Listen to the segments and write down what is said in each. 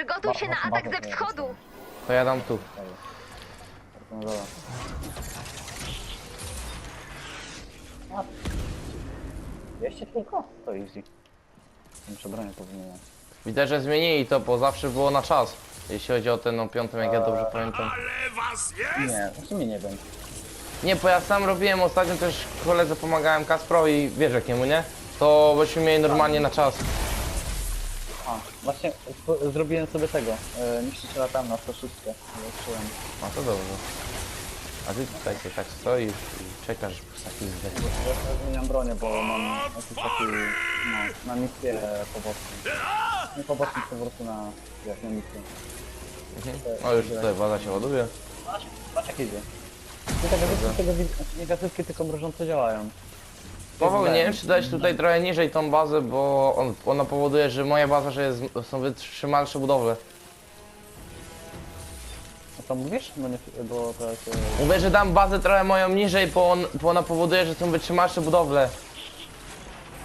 Przygotuj się na atak ze wschodu. To ja dam tu. Dobra. No dobra. A. Wieście tylko? To easy. Muszę bronię powymieniać. Widzę, że zmienili to, bo zawsze było na czas. Jeśli chodzi o ten no, piątym, jak ja dobrze pamiętam. Ale was jest! Nie, w sumie nie wiem. Nie, bo ja sam robiłem ostatnio też koledze pomagałem Kasprowi, wiesz jakiemu, nie? To byśmy mieli normalnie na czas. A, właśnie zrobiłem sobie tego. E, niszczyciela tam na 106. Zobaczyłem. A to dobrze. A ty tutaj sobie tak stoisz i czekasz w taki zwykły. Ja sobie zmieniam bronię, bo mam jakiś taki, no, na misję poboczną. Nie poboczną, po prostu na, jak na misję. O, już tutaj baza się ładuje. Patrz, patrz jak idzie. Nie gazetki, tego, wid- znaczy nie gazetki, tylko mrożące działają. Paweł, nie wiem czy dać tutaj trochę niżej tą bazę, bo on, ona powoduje, że moja baza, że jest, są wytrzymalsze budowle. A co mówisz? No nie, bo to jest... Mówię, że dam bazę trochę moją niżej, bo, on, bo ona powoduje, że są wytrzymalsze budowle.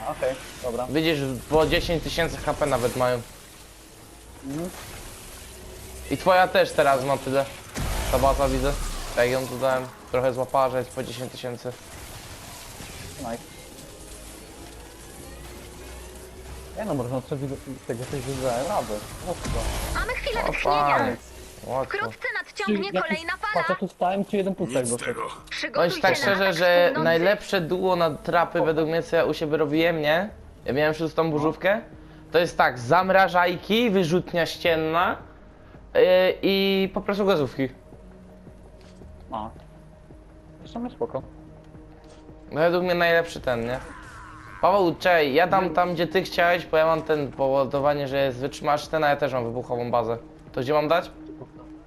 A, Okej, dobra. Widzisz, po 10 tysięcy HP nawet mają. Mhm. I twoja też teraz ma tyle. Ta baza widzę. Jak ją tu dałem, trochę złapała, że jest po 10 tysięcy. Nice. Nie no, mrożące wid- tego coś wybrałem radę. Mocno. Mamy chwilę panie. Łatwo. Wkrótce nadciągnie kolejna Patrz, ja fala. tu stałem, ci jeden pustek z doszedł. tego. Przygotuj Powiem tak się na szczerze, atak że najlepsze duo na trapy według mnie, co ja u siebie robiłem, nie? Ja miałem szóstą burzówkę. To jest tak, zamrażajki, wyrzutnia ścienna yy, i po prostu gazówki. A. Zresztą jest spoko. Według mnie najlepszy ten, nie? Paweł, czej, ja dam tam, gdzie ty chciałeś, bo ja mam ten powodowanie, że jest wytrzymasz ten, a ja też mam wybuchową bazę. To gdzie mam dać?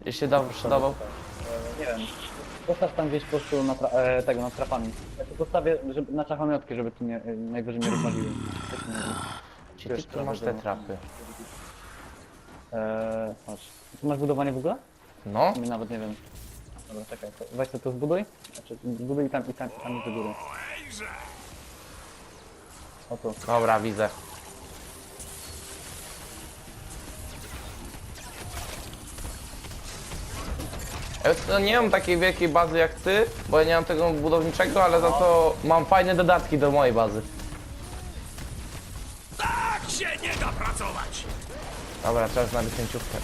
Jeśli da, sprzedawał? E, nie wiem. Postaw tam gdzieś po prostu na tra- e, tego, nad trapami. Ja tu postawię żeby, na czachamiotki, żeby tu nie, e, najwyżej nie rozwaliły. Tak nie wiem. Gdzie ty tu masz te trapy? Eee, patrz. Tu masz budowanie w ogóle? No, My nawet nie wiem. Dobra, czekaj, to weź to tu zbuduj. Znaczy, zbuduj i tam, i tam, i tam do góry. O tu. dobra, widzę. Ja to nie mam takiej wielkiej bazy jak ty, bo ja nie mam tego budowniczego, ale za to mam fajne dodatki do mojej bazy. Tak się nie da pracować! Dobra, czas na licencjówkę.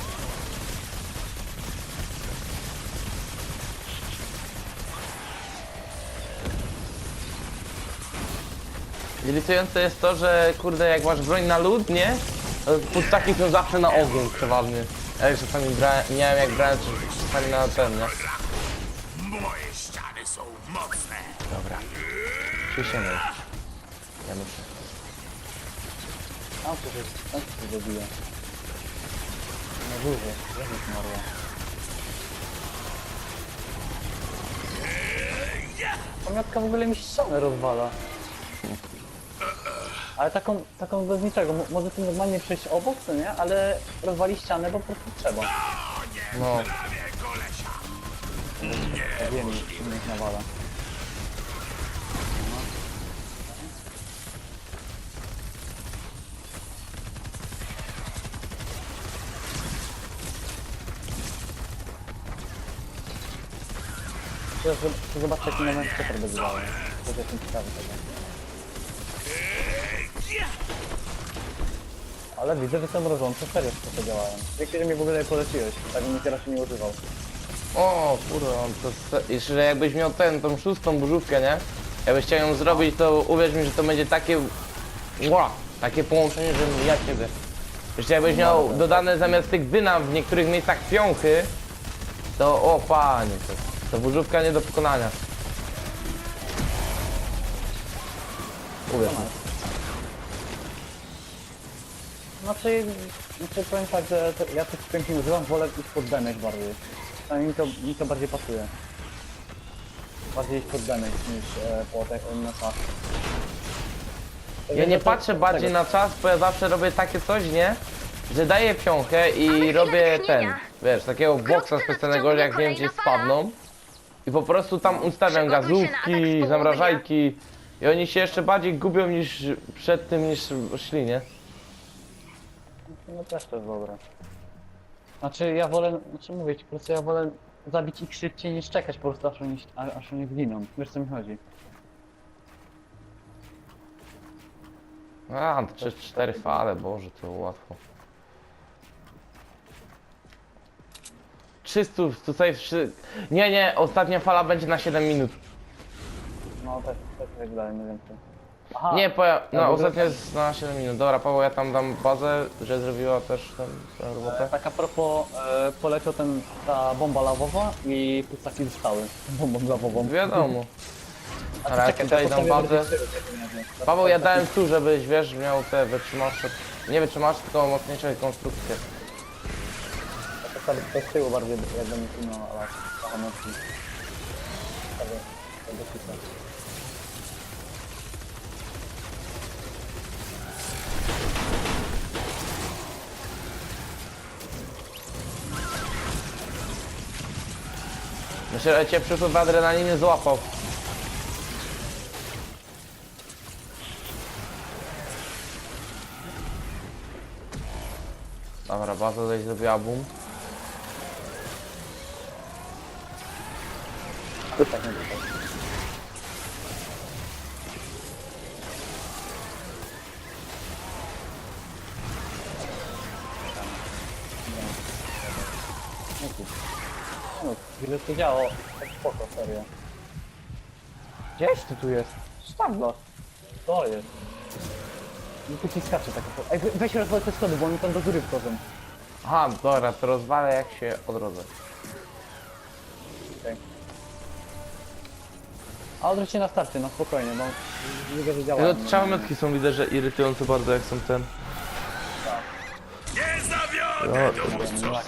Irytujące jest to, że kurde jak masz broń na lód, nie? Pustaki są zawsze na ogień przeważnie. Ja już czasami brałem, wiem jak brałem, czy czasami na ten, nie? Moje ściany są mocne! Dobra. Myć. Ja muszę. A, to jest, tam się zabija. Na górze, Jezus Maria. Pamiątka w ogóle mi ścianę rozwala. Ale taką, taką bez niczego. Mo- Może tu normalnie przejść obok, co nie? Ale rozwali ścianę, bo po prostu trzeba. No. Ja wiem, że mnie nawala. Teraz zob- Zobaczcie jaki moment super będzie. To jestem ciekawy tego. Ale widzę, że te mrożące serio to działają. Dzięki, że mi w ogóle poleciłeś. Tak bym ich raczej nie używał. O, kurwa, to se- jeszcze jakbyś miał ten, tą szóstą burzówkę, nie? Jakbyś chciał ją zrobić, to uwierz mi, że to będzie takie... Ła, takie połączenie, że ja ciebie. Jeszcze jakbyś miał dodane zamiast tych dynam w niektórych miejscach piąchy, to o panie, to, to burzówka nie do pokonania. Uwierz mi. Znaczy, znaczy powiem tak, że to, ja tych pięknie używam, wolę iść pod damage bardziej. A mi to, mi to bardziej pasuje. Bardziej iść pod damage niż e, po te, na czas. Ja nie patrzę bardziej na czas, bo ja zawsze robię takie coś, nie? Że daję piąchę i robię ten, wiesz, takiego boksa specjalnego, jak wiem gdzie spadną. I po prostu tam ustawiam gazówki, zamrażajki. I oni się jeszcze bardziej gubią niż przed tym, niż szli, nie? No też to jest dobre. Znaczy ja wolę, znaczy mówię ci, po prostu ja wolę zabić ich szybciej niż czekać po prostu aż oni, a- aż oni zginą. Wiesz co mi chodzi? A, 3-4 fale, boże, to łatwo. 300, tutaj wszy... Nie, nie, ostatnia fala będzie na 7 minut. No też, też tak wydaje mniej więcej. Aha, Nie, poja... Ja no ogóle- ostatnia jest na 7 minut. Dobra, Paweł, ja tam dam bazę, że zrobiła też tę tę robotę. tak a propos, e, poleciał ten, ta bomba lawowa i pustaki zostały bombą lawową. Wiadomo. A Ale ja czekaj, tutaj to dam postawię bazę. tak, nie wiem. Paweł, ja dałem tu, żebyś, wiesz, miał te wytrzymalsze... Nie wytrzymalsze, tylko mocniejsze konstrukcje. Ja postawię to z tyłu bardziej, jak będę no, ale tego. Że cię przyszły w adrenaliny złapał. Dobra, baza tutaj zrobiła boom. Nie tutaj. No. No, ile to działo? Tak spoko, serio. Gdzieś ty tu jest? Sztabla. To jest. No tu ci skacze takie. Ej, we- weź rozwal te schody, bo oni tam do góry wchodzą. Aha, dobra, to rozwalę jak się odrodzę. Okej. A odwróć się na starcie, no spokojnie, bo nie wiem, że działa. Tylko czarnotki są widzę, że irytujące bardzo jak są ten. Nie zawiodę, No!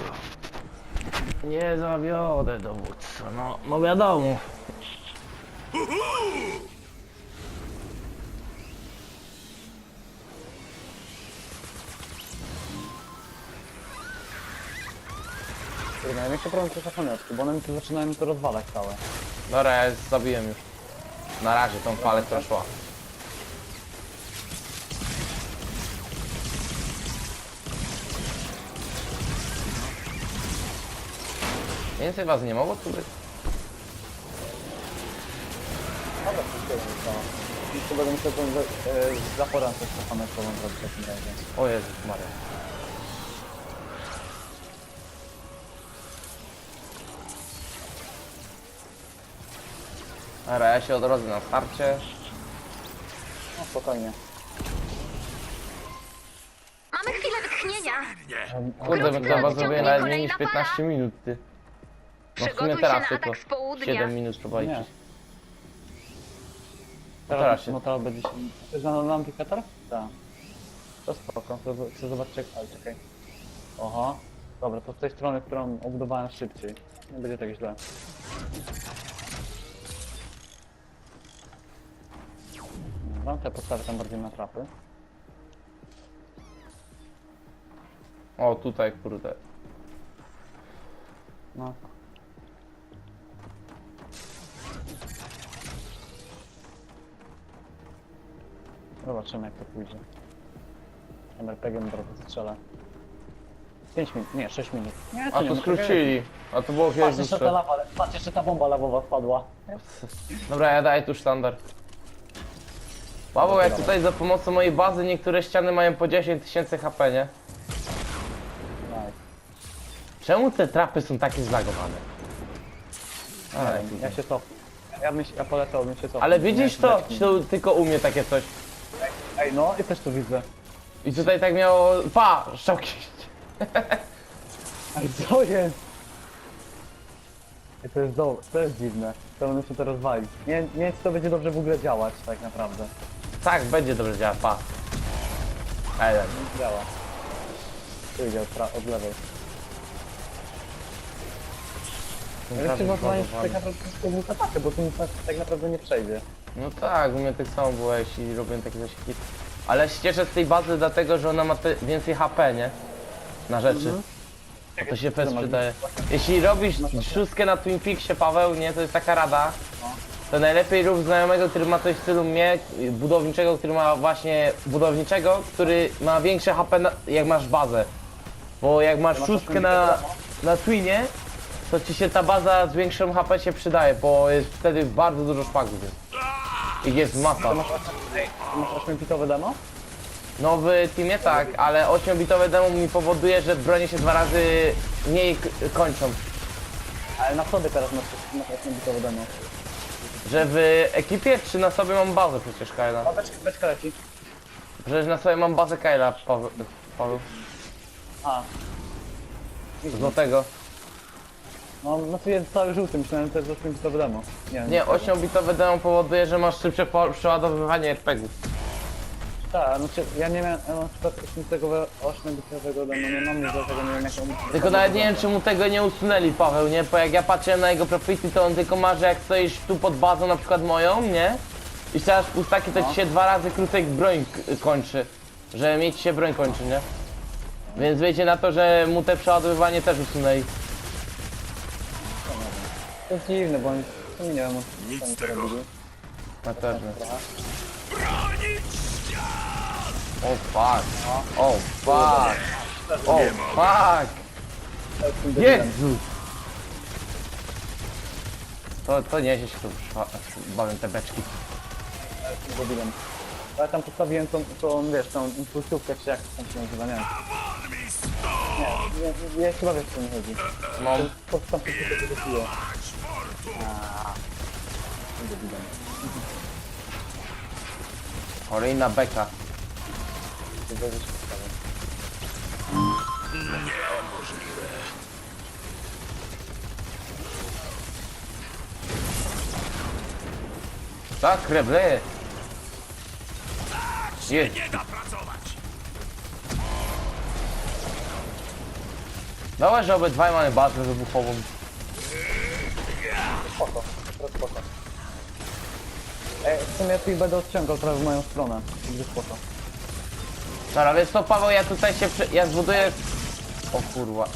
Nie zawiodę dowódco, no, no wiadomo. Kurde, największy problem to są namiotki, bo one mi tu zaczynają to rozwalać całe. Dobra, ja zabiłem już. Na razie tą falę, która szła. Więcej was nie mogło tu być? Dobra, wszystko jest cała. I tu będę musiał tą za- e, zaporę coś stefaneczkową zrobić w takim razie. O Jezus Maria. Dobra, ja się odrodzę na starcie. No spokojnie. Mamy chwilę wytchnienia. Nie, Kurde, my chyba zrobię nawet mniej niż Kolejna 15 minut, ty. No w Przygotuj sumie się teraz na tylko atak z południa. 7 minut trzeba Nie. liczyć. Teraz, teraz się- No teraz będzie się... Na na amplikator? Tak. To spoko, to z- chcę zobaczyć jak... Ale czekaj. Oho. Dobra, to z tej strony, którą obudowałem szybciej. Nie będzie tak źle. Dobra, to ja postawię tam bardziej na trapy. O, tutaj, kurde. No. Zobaczymy jak to pójdzie. MRPG-em trochę strzelę. 5 minut, nie, 6 minut. Nie, A to skrócili. A to było Patrz, jeszcze ta dłuższe. lawa, patrz, jeszcze ta bomba lawowa spadła. Dobra, ja daję tu sztandar. Paweł, jak tutaj za pomocą mojej bazy niektóre ściany mają po 10 tysięcy HP, nie? Czemu te trapy są takie zlagowane? Ale, ja się cofnę. Ja, myśl, ja polecałbym się cofnąć. ale widzisz to? Czy to tylko u mnie takie coś? Ej, no i też to widzę. I tutaj tak miało... Pa! Szczałki! Ej, co jest? Ej, to jest do... to jest dziwne. To będę się to rozwalić. Nie, nie wiem, czy to będzie dobrze w ogóle działać, tak naprawdę. Tak, będzie dobrze działać, pa. Ej, Działa. Tu idzie od, pra- od lewej. Ale tak naprawdę bo tu nic tak- tak naprawdę nie przejdzie. No tak, u mnie tak samo było, jeśli robiłem takie zasieki. Ale się cieszę z tej bazy dlatego, że ona ma te więcej HP, nie? Na rzeczy. A to się fest przydaje. Jeśli robisz szóstkę na Twin Peaksie, Paweł, nie, to jest taka rada. To najlepiej rób znajomego, który ma coś w stylu mnie, budowniczego, który ma właśnie budowniczego, który ma większe HP na, jak masz bazę. Bo jak masz szóstkę na, na Twinie, to ci się ta baza z większym HP się przydaje, bo jest wtedy bardzo dużo szpagów jest. Ich jest masa. Masz 8-bitowe demo? Nowy teamie tak, ale 8-bitowe demo mi powoduje, że bronie się dwa razy mniej k- kończą. Ale na sobie teraz masz, masz 8-bitowe demo. Że w ekipie czy na sobie mam bazę przecież Kyla? Beczka, beczka leci. Przecież na sobie mam bazę Kyla, Paweł. Paweł. A, Złotego. no, no to jest cały żółty, myślałem, że to jest 8-bitowe demo. Nie, Nie, 8-bitowe demo powoduje, że masz szybsze po- przeładowywanie RPGów. Tak, znaczy ja nie miałem, ja na przykład 8-bitowego demo nie mam, nic dlatego nie wiem jak on... Tylko nawet nie wiem czemu tego nie usunęli Paweł, nie? Bo jak ja patrzę na jego profity, to on tylko ma, że jak stoisz tu pod bazą na przykład moją, nie? I strzelasz pustaki, to ci się dwa razy krócej broń k- kończy. Że mieć się broń kończy, nie? Więc wiecie na to, że mu te przeładowywanie też usunęli. To jest dziwne, bo oni, sumie nie wiem, Nic co oni z tego. robili. Na pewno. Trochę. Bronić! O fuck. O fuck. O fuck. To jest tym debilem. Jezu. To, to nieźle się tu szwa- bawią te beczki. Tym debilem. Bo Ja tam postawiłem tą, tą wiesz, tą impulsówkę, czy jak to tam się nazywa, nie wiem. Nie, nie, ja chyba wiesz, co mi chodzi. No, Po prostu tam się! Tym debilem. kolejna beka. Niemożliwe. Tak, kreble. Nie da pracować! Dałeś, że obydwaj mamy bazę wybuchową. Spoko, to spoko. Ej, w sumie tu ich będę odciągał trochę w moją stronę. Będzie spoko. Dobra, więc to Paweł, ja tutaj się przy... ja zbuduję... O kurwa.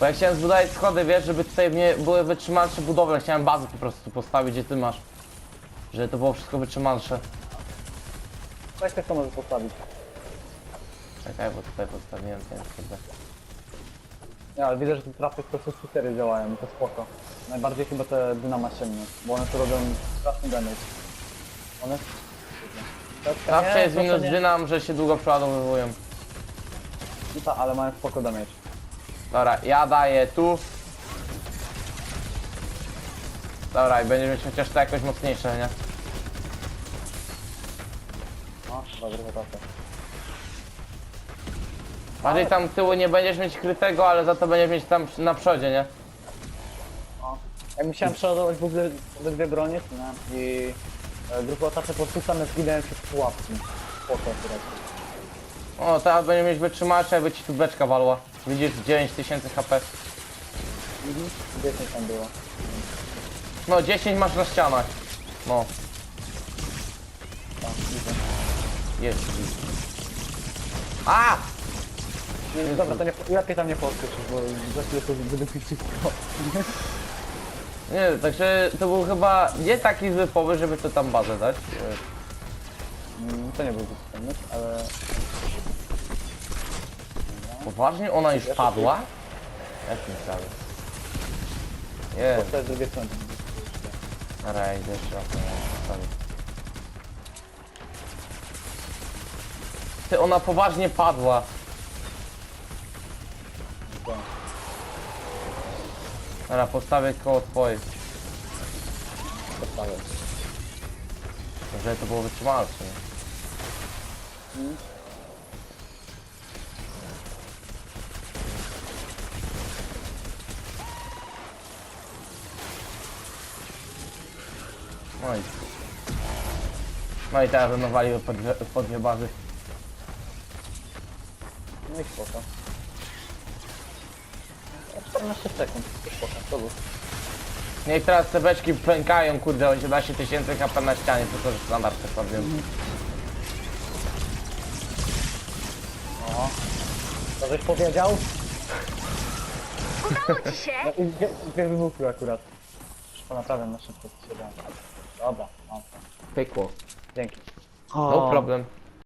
Bo ja chciałem zbudować schody, wiesz, żeby tutaj mnie były wytrzymalsze budowle. Chciałem bazę po prostu postawić, gdzie ty masz. Żeby to było wszystko wytrzymalsze. Tak też to możesz postawić. Czekaj, bo tutaj postawiłem ten kurde. Nie, ale widzę, że te trafy po prostu skutery działają i to spoko. Najbardziej chyba te dynama ciemne, bo one tu robią straszny damage. One... Zawsze jest to minus nie- dynam, że się długo przeładowywują. No tak, ale mają spoko damage. Dobra, ja daję tu. Dobra, i będziemy mieć chociaż to jakoś mocniejsze, nie? No, dobra, tak. Bardziej tam tyłu nie będziesz mieć krytego, ale za to będziesz mieć tam na przodzie, nie? Jak musiałem przeładować w ogóle obydwie bronie, nie? I e, grupę otaczę po prostu same zginęłem przez pułapki. Spoko akurat. O, teraz będziemy mieć wytrzymacze, jakby ci tu beczka walła. Widzisz, 9000 HP. Mhm. 10 tam było. No, 10 masz na ścianach. No, Tak, widzę. jest. A! Nie, dobra, to nie, lepiej tam nie podskoczyć, bo za chwilę to będę wszystko. Nie, także to był chyba nie taki zły pomysł, żeby to tam bazę dać. Mm, To nie był zbyt pomysł, ale... Poważnie? Ona już padła? Jakim cały? Jest, To jest drugie strony. dobra, idę jeszcze raz. sorry. Ty, ona poważnie padła. Dobra, postawię koło twojej. Postawię. Żeby to było wytrzymalsze. No i... No i teraz będą waliły po dwie, dwie bazy. No i spoko. 14 sekund, to spoko, to był. Niech teraz te beczki pękają, kurde, 18 tysięcy HP na ścianie, to też standard też powiem. O. To żeś powiedział? Udało ci się! No i dwie, dwie wybuchły akurat. Już ponaprawiam na szybko, co się da. Dobra, no. Pykło. Dzięki. No problem.